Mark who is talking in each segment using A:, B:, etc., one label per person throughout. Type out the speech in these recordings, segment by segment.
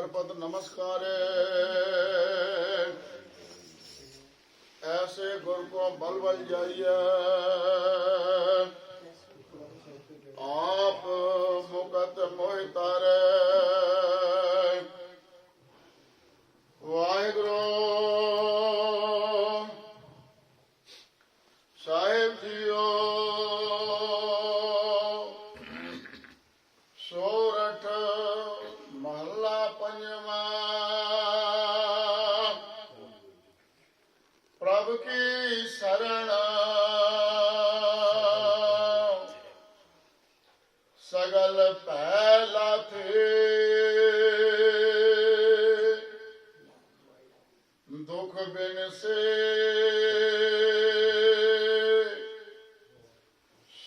A: ਅਰਪਤ ਨਮਸਕਾਰ ਐਸੇ ਗੁਰ ਕੋ ਬਲ ਬਲ ਜਾਈਐ। ਸਗਲ ਭੈ ਲਾਥੇ ਦੁਖ ਬਿਨ ਸੇ।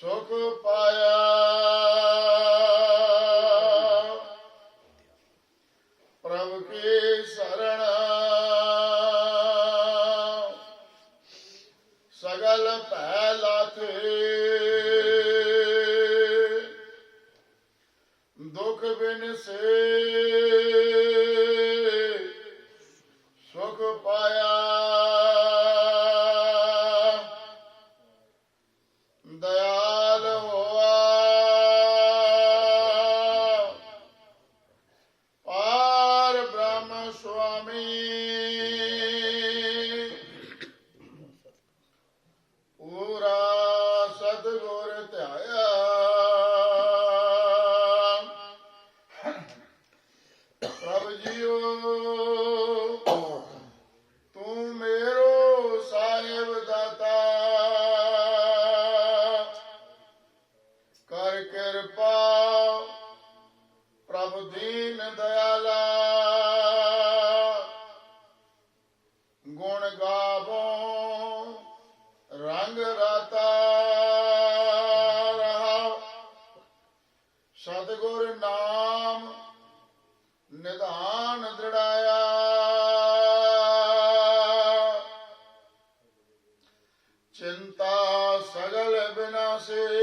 A: ਸੁਖ ਪਾਇਆ। ਪ੍ਰਭ ਕੀ ਸਰਣ। ਸਗਲ ਭੈ ਲਾਥੇ ਦੁਖ ਬਿਨ ਕਿਰਪਾ ਪ੍ਰਭ ਦੀਨ ਦਇਆਲਾ। ਗੁਣ ਗਾਵੋ, ਰੰਗ ਰਾਤਾ ਰਹਾ। ਸਤਿਗੁਰ ਨਾਮ ਨਿਧਾਨ ਦ੍ਰਿੜਾਇਆ। ਚਿੰਤਾ ਸਗਲ ਬਿਨਾਸੇ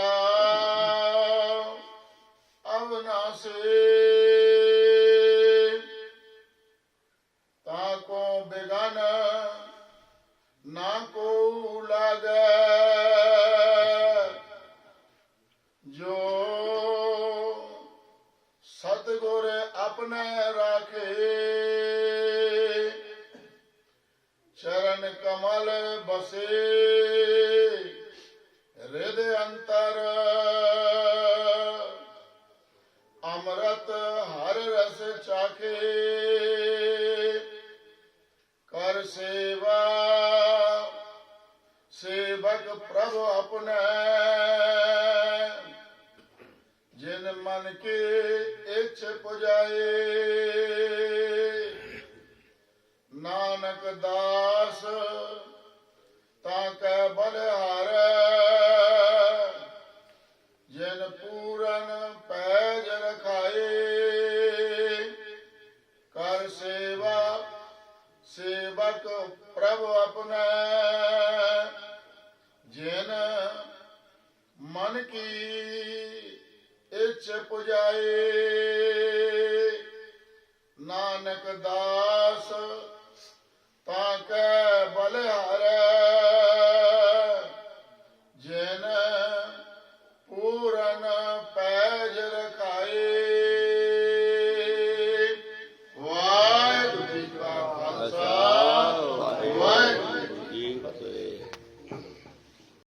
A: ਬਸੇ ਰਿਦ ਅੰਤਰ ਅੰਮ੍ਰਿਤ ਹਰ ਰਸ ਚਾਕੇ ਕਰ ਸੇਵਾ ਸੇਵਕ ਪ੍ਰਭ ਆਪਣਾ ਜਿਨ ਮਨ ਕੇ ਇੱਛ ਪੁਜਾਏ ਨਾਨਕ ਦਾਸ ਤਾਂ ਕੈ ਬਲਿਹਾਰ ਜਿਨ ਪੂਰਨ ਪੈਜ ਰਖਾਏ, ਕਰ ਸੇਵਾ, ਸੇਵਕ ਪ੍ਰਭ ਆਪਣਾ। ਜਿਨ ਮਨ ਕੀ ਇੱਛ ਪੁਜਾਏ